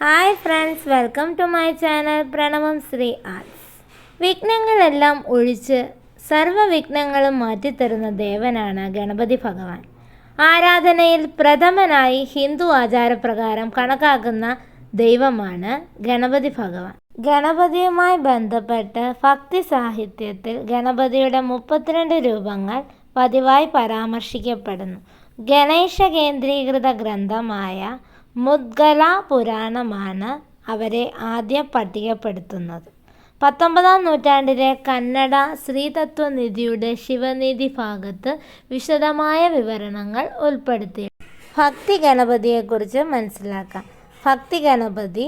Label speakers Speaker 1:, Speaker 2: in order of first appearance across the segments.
Speaker 1: Hi friends welcome to my channel Pranavam Sree arts വിഘ്നങ്ങളെല്ലാം ഒഴിച്ച് സർവ വിഘ്നങ്ങളും മാറ്റിത്തരുന്ന ദേവനാണ് ഗണപതി ഭഗവാൻ. ആരാധനയിൽ പ്രഥമനായി ഹിന്ദു ആചാരപ്രകാരം കണക്കാക്കുന്ന ദൈവമാണ് ഗണപതി ഭഗവാൻ. ഗണപതിയുമായി ബന്ധപ്പെട്ട് ഭക്തി സാഹിത്യത്തിൽ ഗണപതിയുടെ മുപ്പത്തിരണ്ട് രൂപങ്ങൾ പതിവായി പരാമർശിക്കപ്പെടുന്നു. ഗണേശ കേന്ദ്രീകൃത ഗ്രന്ഥമായ മുദ്ഗല പുരാണമാണ് അവരെ ആദ്യം പട്ടികപ്പെടുത്തുന്നത്. പത്തൊമ്പതാം നൂറ്റാണ്ടിലെ കന്നഡ ശ്രീതത്വനിധിയുടെ ശിവനിധി ഭാഗത്ത് വിശദമായ വിവരണങ്ങൾ ഉൾപ്പെടുത്തി. ഭക്തി ഗണപതിയെക്കുറിച്ച് മനസ്സിലാക്കാം. ഭക്തി ഗണപതി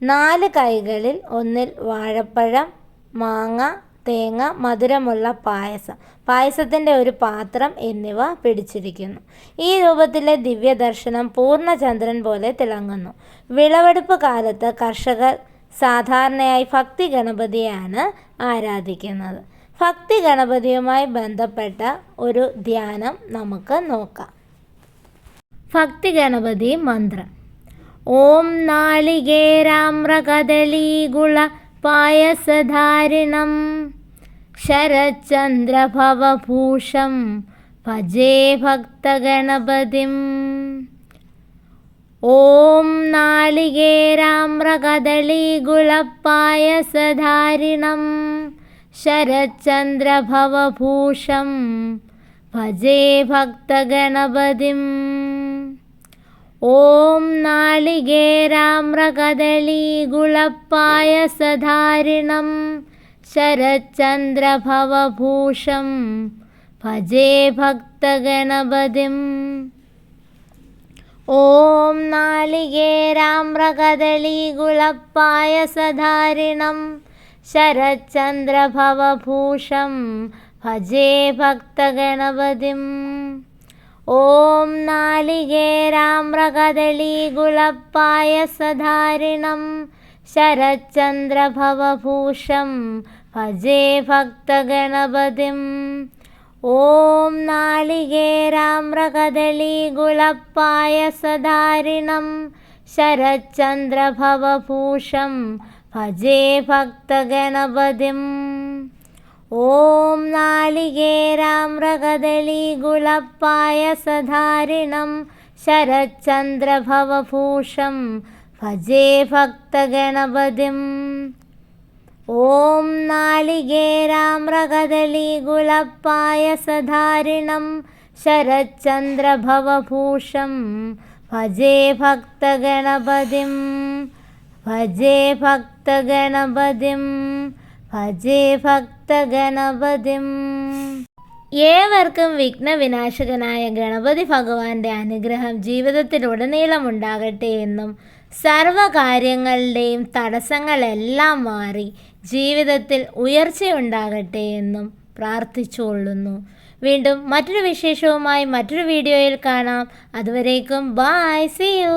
Speaker 1: നാല് കൈകളിൽ ഒന്നിൽ വാഴപ്പഴം മാങ്ങ തേങ്ങ മധുരമുള്ള പായസം പായസത്തിന്റെ ഒരു പാത്രം എന്നിവ പിടിച്ചിരിക്കുന്നു. ഈ രൂപത്തിലെ ദിവ്യദർശനം പൂർണചന്ദ്രൻ പോലെ തിളങ്ങുന്നു. വിളവെടുപ്പ് കാലത്ത് കർഷകർ സാധാരണയായി ഭക്തി ഗണപതിയാണ് ആരാധിക്കുന്നത്. ഭക്തി ഗണപതിയുമായി ബന്ധപ്പെട്ട ഒരു ധ്യാനം നമുക്ക് നോക്കാം. ഭക്തി ഗണപതി മന്ത്രം. ഓം നാളികേരാമ്രകദളീഗുള പായസധാരിണം ശരചന്ദ്രഭവഭൂഷം ഭജേ ഭക്തഗണപതിം. ഓം നാളികേരാമ്രകദളീഗുളപ്പായസധാരിണം ശരചന്ദ്രഭവഭൂഷം ഭജേ ഭക്തഗണപതിം. ഓം നാളികേരാമ്രകദളീഗുളപ്പായസധാരിണം ശരചന്ദ്രഭവഭൂഷം ഭജേ ഭക്തഗണപതിം. ഓം നാളികേരാമ്രകദളീഗുളപ്പായസധാരിണം ശരചന്ദ്രഭവഭൂഷം ഭജേ ഭക്തഗണപതിം. ഓം നാളികേരാമ്രകദളീഗുളപ്പായസധാരിണം ശരചന്ദ്രഭവഭൂഷം ഭജേ ഭക്തഗണപതിം. ഓം നാളികേരാമ്രകദളീഗുളപ്പായസധാരിണം ശരചന്ദ്രഭവഭൂഷം ഭജേ ഭക്തഗണപതിം. ഓം നാളികേരാമ്രകദളീഗുളപ്പായസധാരിണം ശരചന്ദ്രഭവഭൂഷം ഭജേ ഭക്തഗണപതിം. ഓം നാളികേരാമ്രകദളീഗുളപ്പായസധാരിണം ശരചന്ദ്രഭവഭൂഷം ഭജേ ഭക്തഗണപതിം. ഭജേ ഭക്തഗണപതിം. ഭജേ ഭക്തഗണപതിം. ഏവർക്കും വിഘ്നവിനാശകനായ ഗണപതി ഭഗവാന്റെ അനുഗ്രഹം ജീവിതത്തിലുടനീളം ഉണ്ടാകട്ടെ എന്നും സർവകാര്യങ്ങളുടെയും തടസ്സങ്ങളെല്ലാം മാറി ജീവിതത്തിൽ ഉയർച്ചയുണ്ടാകട്ടെ എന്നും പ്രാർത്ഥിച്ചുകൊള്ളുന്നു. വീണ്ടും മറ്റൊരു വിശേഷവുമായി മറ്റൊരു വീഡിയോയിൽ കാണാം. അതുവരേക്കും ബായ്. C U